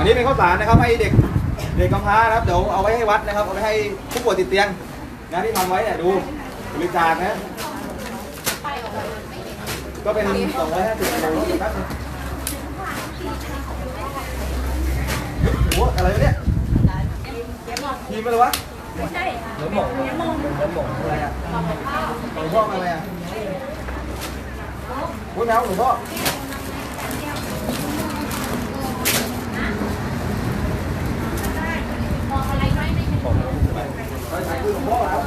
อันนี้เป็นข้าวสารนะครับให้เด็กเด็กกำพร้านะครับเดี๋ยวเอาไว้ให้วัดนะครับเอาไว้ให้ผู้ป่วยติดเตียงนะที่ทำไว้เนี่ยดูบริจาคนะ ก็เป็น250กิโลครับโอ้โหอะไรวะเนี่ยทีมอะไรวะไม่ใช่เหลือหมกเดี๋ยวมองเหลือหมกอะไรอะต่อข้าวหลวงพ่ออะไรอะพูดแล้วหลวงพ่อ มองอะไรไว้ไม่เป็น ไปใส่คือหลวงพ่อแล้ว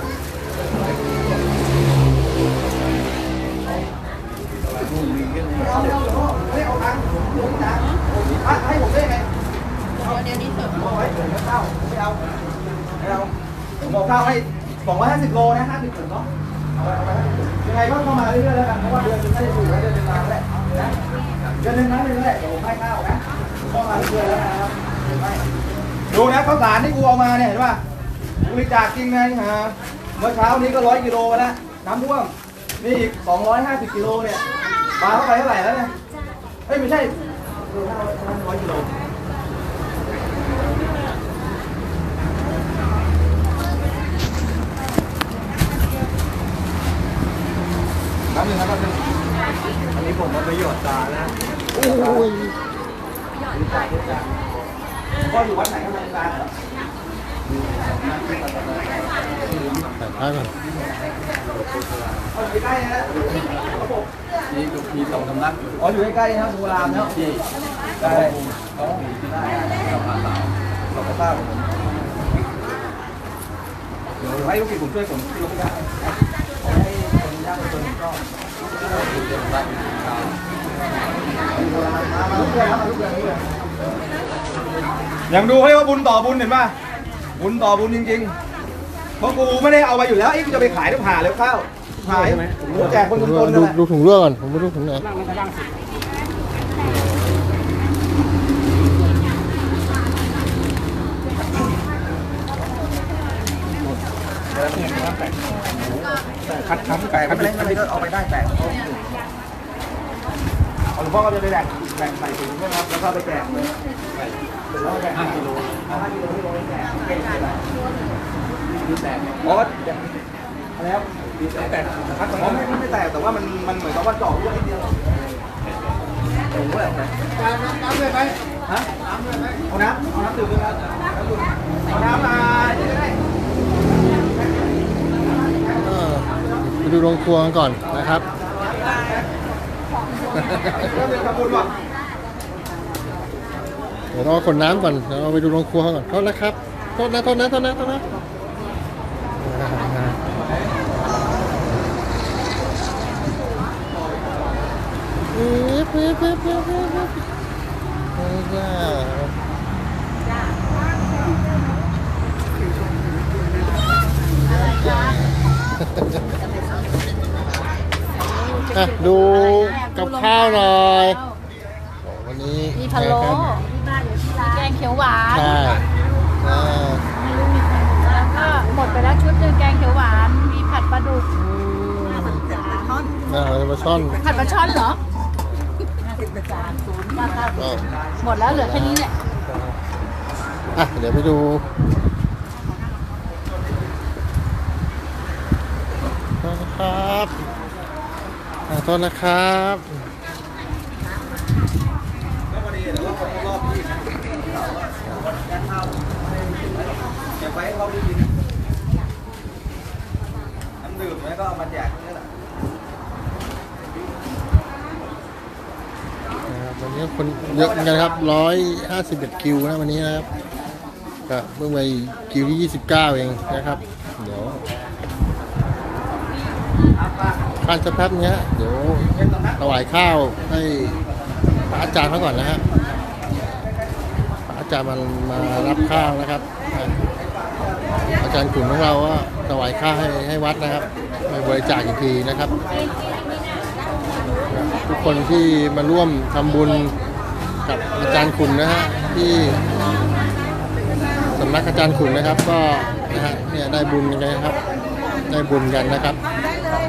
ไม่เอาหลวงพ่อไม่เอาตังค์หลวงจ๋าอะให้ผมได้ไง เดี๋ยวนี้เสริม ผมเอาไว้เดี๋ยวไม่เอาไม่เอาไม่เอาผมบอก ข้าวให้250โลนะห้าสิบถึงเนาะเอาไว้เอาไว้ยังไงก็เข้ามาเรื่อยๆแล้วกันเพราะว่าเดือนนึงไม่ได้อยู่แล้วเดือนนึงมาแล้วนะเดือนนึงนะเดือนนึงแหละเดี๋ยวผมให้ข้าวนะเข้ามาเรื่อยๆแล้วนะครับดูนะข้าวสารที่กูเอามาเนี่ยเห็นป่ะบริจาคจริงนะฮะเมื่อเช้านี้ก็ร้อยกิโลแล้วน้ำท่วมนี่อีกสองร้อยห้าสิบกิโลเนี่ยปลาเข้าไปเท่าไหร่แล้วเนี่ยเอ้ยไม่ใช่ร้อยกิโล แป๊บนึงครับแป๊บนึงอันนี้ผมมาไปหยอดตาแล้วโอ้ยพ่ออยู่วัดไหนครับอาจารย์เหรอถ่ายภาพก่อนพ่ออยู่ใกล้ๆนะเขาบอกนี่มีสองสำนักอ๋ออยู่ใกล้ๆนะครับโบราณเนาะที่ได้เขาได้เราพาสาวเราก็ทราบผมเดี๋ยวให้ลูกศิษย์ผมช่วยผมที่ลงได้ให้คน ยากคนก็โบราณมาลูกเรือครับมาลูกเรือนี่เลยยังดูให้ว่าบุญต่อบุญเห็นป่ะบุญต่อบุญจริงๆ เพราะกูไม่ได้เอาไปอยู่แล้วไอ้กูจะไปขายหรือผ่าแล้วข้าวขายกูแจกคนจนๆดูนั่นแหละดูถุงเลือกก่อนผมไม่รู้ถุงไหน คัดคัดไก่คัดเล็กอะไรก็เอาไปได้แตกเอาหลวงพ่อก็จะไปแบ่งแบ่งใส่ถุงใช่ไหมครับแล้วก็ไปแจกเลยแล้วก็แบ่งห้ากิโลเอาห้ากิโลที่โลแจกเป็นอะไรที่แตกอ๋ออะไรครับที่แตกแตกคัดอ๋อไม่ไม่แตกแต่ว่ามันมันเหมือนกับว่าเจาะเลือดนิดเดียวโอ้โหแบบน้ำน้ำเลยไหมฮะน้ำเลยไหมเอาน้ำเอาน้ำดื่มด้วยครับน้ำดื่มเอาน้ำมา ดูโรงครัวกันก่อนนะครับเดี๋ยวรอขนน้ำก่อนเดี๋ยวเราไปดูโรงครัวก่อนโทษนะครับโทษนะโทษนะโทษนะโทษนะเอ๊ะเอ๊ะเอ๊ะเอ๊ะเอ๊ะเอ๊ะเอ๊ะจ้าอะดูกับข้าวหน่อยโอ้วันนี้มีพะโล้นะครับแกงเขียวหวานใช่อ่าแล้วก็หมดไปแล้วชุดหนึงแกงเขียวหวาน มีผัดปลาดุกน่าจะมาช่อนผัดปลาช่อนเหรอ ก็หมดแล้วเหลือแค่นี้เนี่ยอะเดี๋ยวไปดูนะครับ อะโทษนะครับก็พอดีเดี๋ยวเราครบรอบที่นะเก็บไว้ให้เขาได้กินน้ำดื่มแล้วก็เอามาแจกนี่แหละวันนี้คนเยอะเหมือนกันครับร้อยห้าสิบเอ็ดคิวนะวันนี้นะครับก็เพิ่งไปคิวที่ยี่สิบเก้าเองนะครับ เดี๋ยว การจะแป๊บเนี้ยเดี๋ยวถวายข้าวให้พระอาจารย์เขาก่อนนะฮะพระอาจารย์มามารับข้าวนะครับ อาจารย์กลุ่มของเราก็ถวายข้าวให้ให้วัดนะครับไปบริจาคอีกทีนะครับ ทุกคนที่มาร่วมทำบุญกับอาจารย์ขุนนะฮะที่สำนักอาจารย์ขุนนะครับ ก็นะฮะเนี่ยได้บุญกันนะครับ ได้บุญกันนะครับ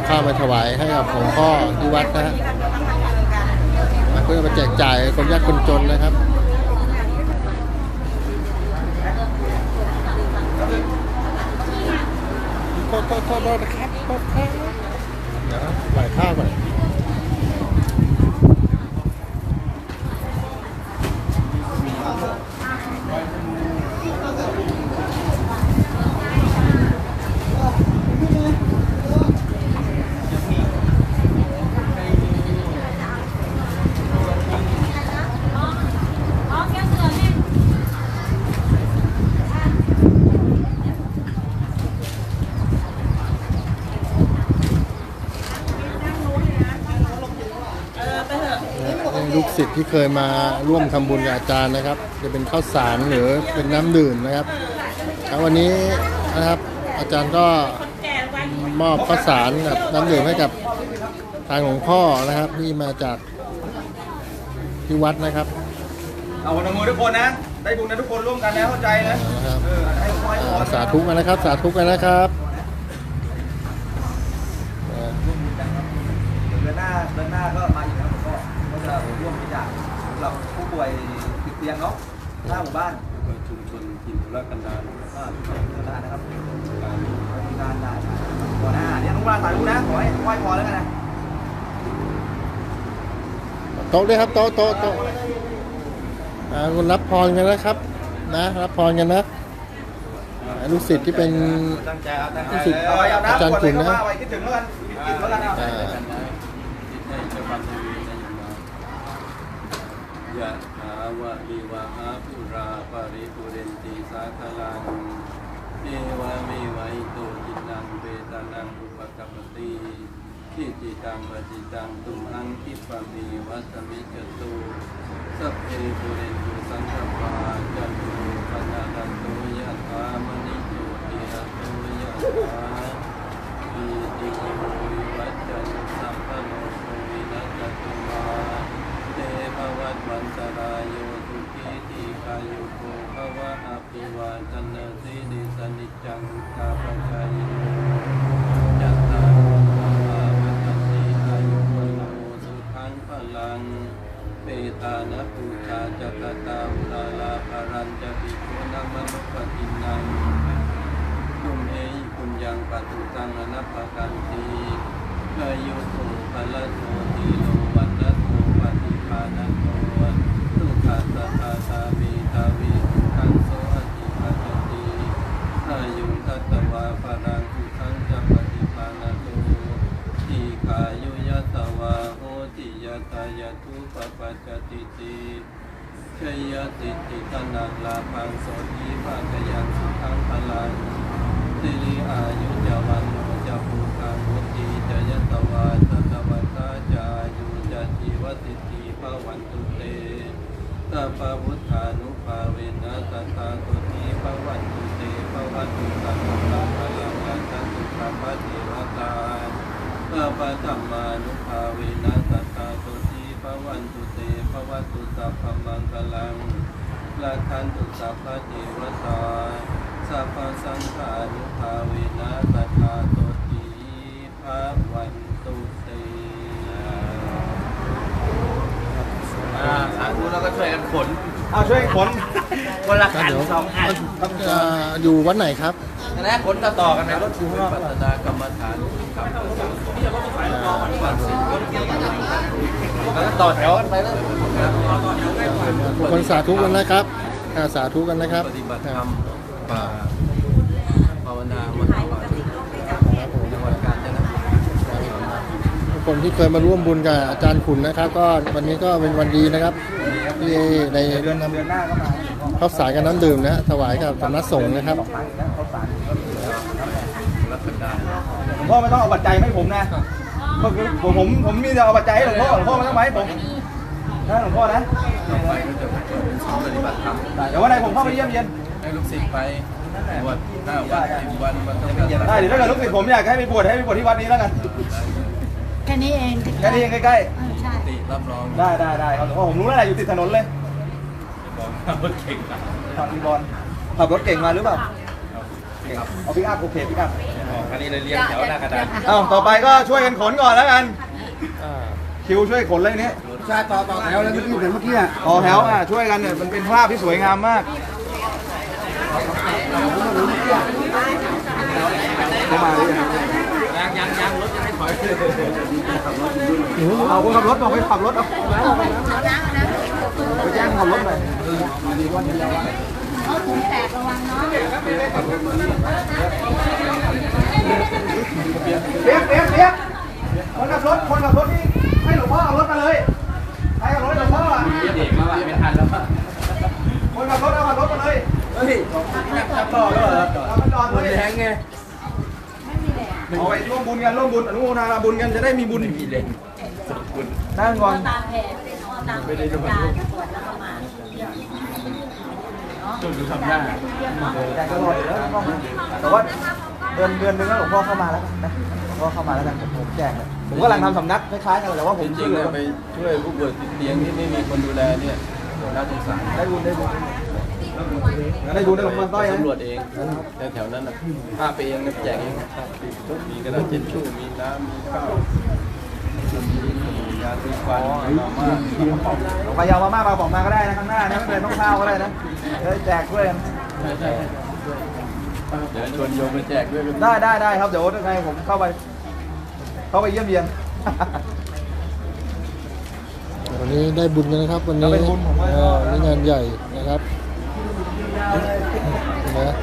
ข้ามาถวายให้กับหลวงพ่อที่วัดนะฮะเพื่อมาแจกจ่ายคนยากคนจนนะครับโทษโทษโทษนะครับโทษครัเดี๋ยวไหวข้าวก่อน ลูกศิษย์ที่เคยมาร่วมทำบุญกับอาจารย์นะครับ จะเป็นข้าวสารหรือเป็นน้ำดื่มนะครับแล้ววันนี้นะครับอาจารย์ก็มอบข้าวสารกับน้ำดื่มให้กับทางหลวงพ่อนะครับที่มาจากที่วัดนะครับ เอาวันมือทุกคนนะ ได้บุญนะทุกคนร่วมกันนะเข้าใจนะนะครับเออให้ขอให้พอ่ารสาธุกันนะครับ สาธุกันนะครับอ่าเดือนหน้าเดือนหน้าก็มาอีกนะผมก็ก็จะ ร่วมบริจาคสำหรับผู้ป่วยติดเตียงเนาะหน้าหมู่บ้านชุมชนกินธุรกันดารอ่าเดือนหน้านะครับมีการได้ก่อนหน้าเนี่ยน้องปลาสายรู้นะขอให้ไหว้พรแล้วกันนะโต๊ะด้วยครับโต๊ะโต๊ะโต๊ะอ่าคุณรับพรกันนะครับ นะ รับพรกันนะอ่าลูกศิษย์ที่เป็นตั้งใจเอาตั้งใจรู้สึกเอาเอาน้ำอาจารย์ขวดเลยขุนนะเข้ามาไว้คิดถึงแล้วกันคิดถึงแล้วกันเอาอ่ากันนะที่ให้เจ้าความดีนะอ ยู่มายะถาวะลิวะหาปุราปาริปุเรนติสาคลังเอวะเมวะอิโตจินังเปตานังอุปกัปปติที่จิตังปฏิตังตุมหังคิปะมีวัสมิจตุสัพเพปุเรนตุสังฆปาจันโทปนาดันโตยะถามณิโตติระโตยะถาอิติโมวิวัจจันสัพพะโลกวินัสตุมา ภวันตรายโยสุขีติกายุโกภวะอภิวาทนาสิริสนิจังกาปจายโนจัตตารุธรรมาวัฏฏติอายุวันโนสุขังพลังเปตานะปูชาจักตาอุลาลาภรัญจะปิโกนามนุปตินัง ตุมเอหิปุญญังปัตุตังอนัปปกันติกายุโตภลโตติโลวันนโตปฏิภาณโตทุกขัสสะทาตามีตาวิทุกขังโสอติปัจจติอายุทัตตวาปรังทุกขังจะปฏิภาณโต ทีขายุยตวาโหติยตายทุปปัจจติติชยติติตนังลาพังโสติภาคยังสุขังพลังสิริอายุจวันโนจะภูคังวุติจะยตวาตตวัตาจายุจะจีวติติภวันตุเตตปาวุธานุภาเวนะตตาตุติภวันตุเตภวันตุสัพพะพลังยันตุสัพพะเทวตา ตาปะธัมมานุภาเวนะตตาตุติภวันตุเตภวัตุสัพพมังคลังลาคันตุสัพพะเทวตาสัพพสังฆานุภาเวนะสัทธาโตติภาวันตุเตสาธุแล้วก็ช่วยกันขน เอาช่วยขนคนละก็ขันเดี๋ยวสองอันเอ่ออยู่วัดไหนครับนะขนต่อต่อๆกันไหมรถวิปัสสนากรรมฐานครับแล้วก็ต่อแถวกันไปแล้วทุกคนสาธุกันนะครับอ่าสาธุกันนะครับปฏิบัติธรรมป่าภาวนามหาวิทยาลัยจังหวัดกาญจนบุรี ทุก คนที่เคยมาร่วมบุญกับอาจารย์ขุนนะครับ ก็วันนี้ก็เป็นวันดีนะครับที่ในเดือนนำเดือนหน้าก็มาข้าวสารกับน้ำดื่มนะถวายกับสำนักสงฆ์นะครับสองครั้งอีกแล้วเขาสารรัชดาหลวงพ่อไม่ต้องเอาปัจจัยให้ผมนะก็คือผมผมผมมีแต่เอาปัจจัยให้หลวงพ่อหลวงพ่อไม่ต้องมาให้ผมนะหลวงพ่อนะต่อไปก็จะเปิดเป็นศูนย์ปฏิบัติธรรมเดี๋ยววันไหนผมเข้าไปเยี่ยมเยียนให้ลูกศิษย์ไปบวชห้าวันสิบวันมันต้องการได้เดี๋ยวถ้าเกิดลูกศิษย์ผมอยากให้ไปบวชให้ไปบวชที่วัดนี้แล้วกัน แค่นี้เองแค่นี้เองใกล้เออใช่ ติรับรองๆได้ได้ได้ครับหลวงพ่อผมรู้แล้วแหละอยู่ติดถนนเลยบอกรถเก่งนะขับรีบอลขับรถเก่งมาหรือเปล่าเก่งเอาพิกอัพโอเคพิกอัพอันนี้เลยเรียงแถวหน้ากระดานอ้าวต่อไปก็ช่วยกันขนก่อนแล้วกันอ่าคิวช่วยขนเลยนี้ใช่ต่อต่อแถวแล้วเมื่อกี้เห็นเมื่อกี้อะต่อแถวอะช่วยกันเนี่ยมันเป็นภาพที่สวยงามมากเเข้ามาหรือยั เอาคนขับรถบอกไปขับรถเอาไปแจ้งขับรถหน่อยเขาถุงแตกระวังเนาะเรียกเรียกเรียกคนขับรถคนขับรถนี่ให้หลวงพ่อเอารถมาเลยใครขับรถหลวงพ่ออะเด็กมาว่ะไม่ทันแล้วคนขับรถเอาขับรถมาเลยเฮ้ยจับต่อแล้วเหรอเอามาจอดเลยแรงไง เอาไปร่วมบุญกันร่วมบุญอนุโมทนาบุญกันจะได้มีบุญมีแรงนั่งก่อนตามแผนตามการตรวจแล้วก็มาจนดูทำหน้าแจกตลอดอยู่แล้วพ่อมาแต่ว่าเดือนเดือนนึงแล้วหลวงพ่อเข้ามาแล้วนะหลวงพ่อเข้ามาแล้วกันผมแจกเลยผมกำลังทำสำนักคล้ายๆกันแต่ว่าผมจริงๆเนี่ยไปช่วยผู้ป่วยติดเตียงที่ไม่มีคนดูแลเนี่ยน่าสงสารได้บุญได้บุญ ได้บุญได้หลวงพ่อต้อยนะตำรวจเองแต่แถวนั้นนะป้าไปเองนะแจกเองมีกระดาษเช็ดชู่มีน้ำมีข้าวมียาสีฟันมีมาม่าหลวงพ่อยาวมาม่ามาบอกมาก็ได้นะข้างหน้านะไม่เป็นต้องข้าวก็ได้นะเดี๋ยวแจกด้วยกันใช่ใช่เดี๋ยวชวนโยมไปแจกด้วยกันได้ได้ได้ครับเดี๋ยวยังไงผมเข้าไปเข้าไปเยี่ยมเยียนวันนี้ได้บุญกันนะครับ วันนี้เป็นบุญผมว่าเออนี่งานใหญ่นะครับ นะ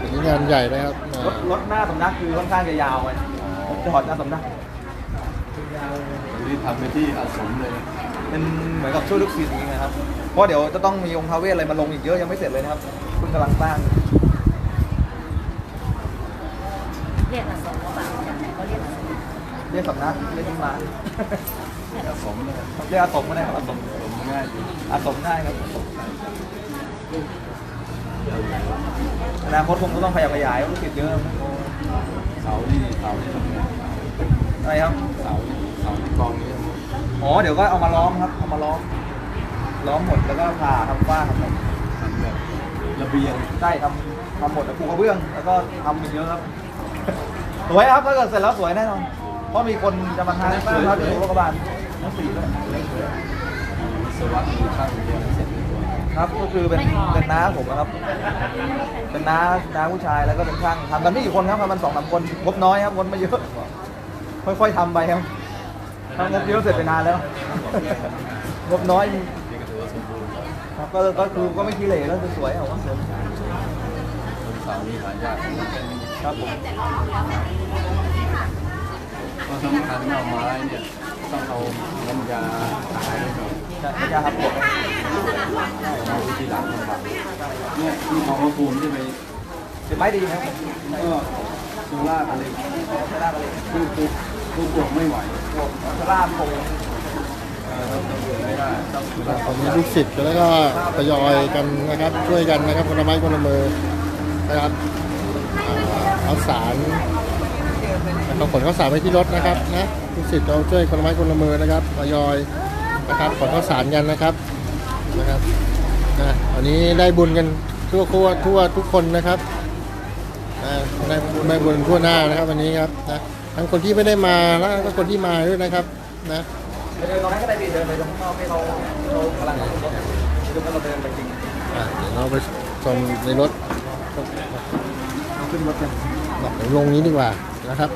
วันนี้งานใหญ่นะครับรถรถหน้าสำนักคือค่อนข้างจะยาวไงผมจอดหน้าสำนักนี่ทำไปที่อาสมเลย เป็นเหมือนกับช่วยลูกศิษย์อย่างเงี้ยครับ เพราะเดี๋ยวจะต้องมีองค์ท้าวเวสอะไรมาลงอีกเยอะยังไม่เสร็จเลยนะครับเพิ่งกำลังสร้างเรียกอาสมว่าเขาเรียกอาสมเรียกสำนักเรียกที่มาอาสมเลยเรียกอาสมก็ได้ครับอาสมสมง่ายดีอาสมได้ครับ อนาคตคงต้องขยับขยายลูกศิษย์เยอะเสาที่เสาที่ทำงานอะไรครับเสาเสาที่กองนี้อ๋อเดี๋ยวก็เอามาล้อมครับเอามาล้อมล้อมหมดแล้วก็ผ่าทำฝ้าทำหมดทำแบบระเบียงใช่ทำทำหมดแล้วปูกระเบื้อง แล้วก็ทำอีกเยอะครับสวยครับถ้าเกิดเสร็จแล้วสวยแน่นอนเพราะมีคนจะมาทานบ้างครับที่โรงพยาบาลทั้งสี่ด้วยวิศวะมีช่างเดียวเสร็จในตัว ครับก็คือเป็นเป็นน้าผมนะครับ เป็นน้าน้าผู้ชายแล้วก็เป็นช่างทำกันไม่กี่คนครับทำกันสองสามคนงบน้อยครับงบไม่เยอะค่อยๆทำไปครับทำงบเยอะเสร็จไปนานแล้วงบน้อยก็ครับก็ก็คือก็ไม่ขี้เหร่ก็คือสวยเอาว่าสวยต้นเสานี่หายากครับผมเพราสำคัญเอาไม้เนี่ยต้องเอาน้ำยาตายไว้ก่อน จะจะทำหมดเอาไว้ทีหลังลำบาเนี่ยที่ของพระภูมิที่ไปเป็นไม้ดีครับก็สุราษฎร์อะไรชะลาไปเลยผู้ผู้ผู้ปลูกไม่ไหวพวกชะลาโพงเอ่อต้องต้องอยู่ไม่ได้ตองสุราษฎร์ตอนนี้ลูกศิษย์แล้วก็ทยอยกันนะครับช่วยกันนะครับคนละไม้คนละมือนะครับอ่าเอาสารเอาขนข้าวสารไปที่รถนะครับนะลูกศิษย์เราช่วยคนละไม้คนละมือนะครับทยอย นะครับขนข้าสารกันนะครับนะครับนะวันนี้ได้บุญกันทั่วทั่วทั่วทุกคนนะครับได้ได้บุญทั่วหน้านะครับ วันนี้ครับนะทั้งคนที่ไม่ได้มาแล้วก็คนที่มาด้วยนะครับนะเดินตรงนั้นก็ได้ดีเดินไปตรงข้างนอกให้เราเรากำลังรถดูว่าเราเดินไปจริงอะเดี๋ยวเราไปชมในรถเอาขึ้นรถกันบอกเดี๋ยวลงนี้ดีกว่านะครับ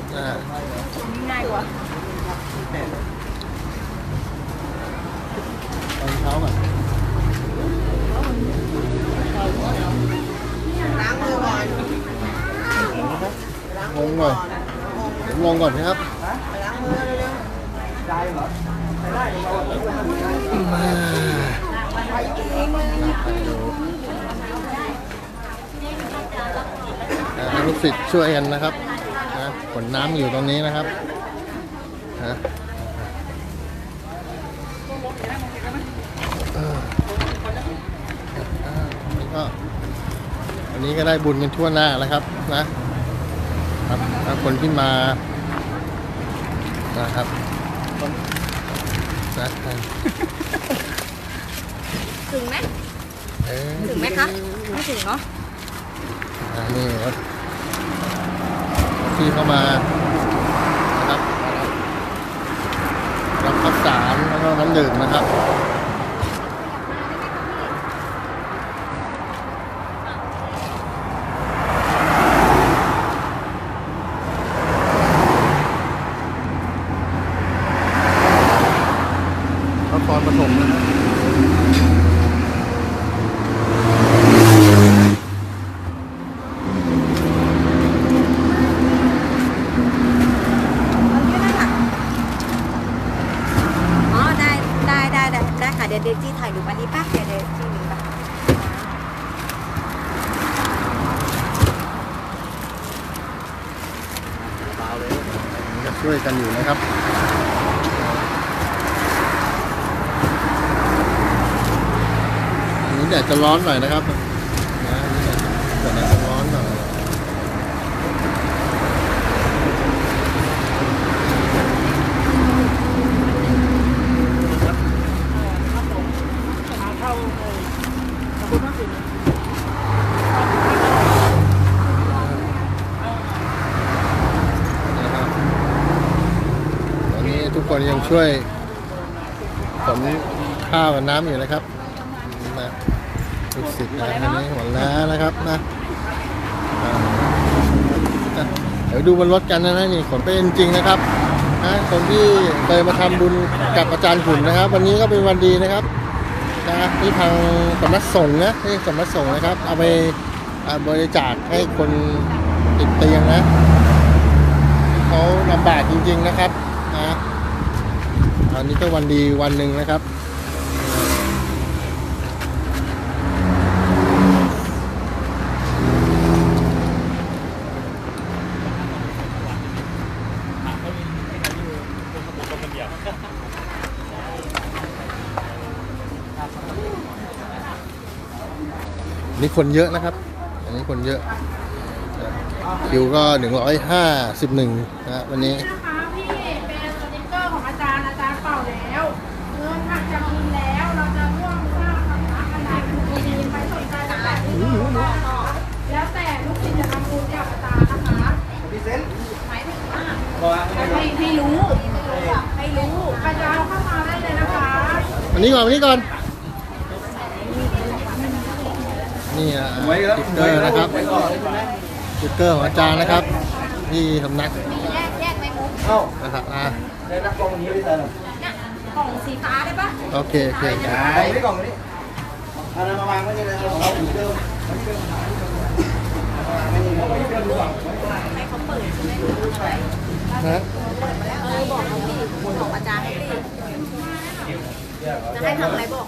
ง่ายกว่า ตอนเช้าก่อนล้างมือก่อนลงหน่อยเดี๋ยวลงก่อนนะครับไปล้างมือเร็วใจเหรอใช้ได้เดี๋ยวเราเอาขึ้นมาอ่าให้ลูกศิษย์ช่วยกันนะครับนะขนน้ำอยู่ตรงนี้นะครับนะเอออ่านี่ก็ วันนี้ก็ได้บุญกันทั่วหน้าแล้วครับนะครับแล้วคนที่มานะครับนะถึงไหมเอ้ยถึงไหมคะไม่ถึงเนาะอ่านี่ครับที่เข้ามานะครับรับข้าวสารแล้วก็น้ำดื่มนะครับ ช่วยกันอยู่นะครับ อันนี้แดดจะ ร้อนหน่อยนะครับนะอันนี้แดดแดดจะร้อนหน่อยตอนนี้ทุกคนยังช่วยขนข้าวกับน้ำอยู่นะครับ ลูกศิษย์นะอันนี้หัวล้านะครับนะอ่าอะเดี๋ยวดูบนรถกันนะนะนี่ขนไปจริงๆนะครับนะคนที่เคยมาทำบุญกับอาจารย์ขุนนะครับ วันนี้ก็เป็นวันดีนะครับนะที่ทางสำนักสงฆ์นะที่สำนักสงฆ์นะครับ เอาไปอ่าบริจาคให้คนติดเตียงนะเขาลำบากจริง ๆนะครับนะอันนี้ก็วันดีวันหนึ่งนะครับ นี่คนเยอะนะครับ อันนี้คนเยอะ คิวก็หนึ่งร้อยห้าสิบหนึ่งนะวันนี้สติ๊กเกอร์ของอาจารย์อาจารย์เป่าแล้วเงินหักจากบินแล้ว เราจะร่วมสร้างสำนักอาจารย์เป็นคนดีไปสนใจตั้งแต่ที่นู่นแล้วแต่ลูกศิษย์จะทำบุญกับอาจารย์นะคะ พี่เซน หมายถึงว่า บอกว่า ให้ให้รู้ให้รู้อาจารย์เข้ามาได้เลยนะคะ อันนี้ก่อนอันนี้ก่อน นี่อะไว้ครับสติ๊กเกอร์นะครับไว้ก่อนใช่ไหมสติ๊กเกอร์ของอาจารย์นะครับ ที่สำนักแยกแยกไหมมุกเอ้านะครับอะในนักกองนี้ไม่ใช่เหรอเนี่ยกล่องสีฟ้าได้ปะโอเคโอเคกล่องนี้กล่องนี้เอามาวางไว้นี่เลยเอาเอาเหมือนเดิมเหมือนเดิมวางไว้นี่เลยเหมือนเดิมวางไว้ให้เขาเปิดใช่ไหมนะเออบอกเขาดิบอกอาจารย์ให้ดิ จะให้ทำอะไรบอก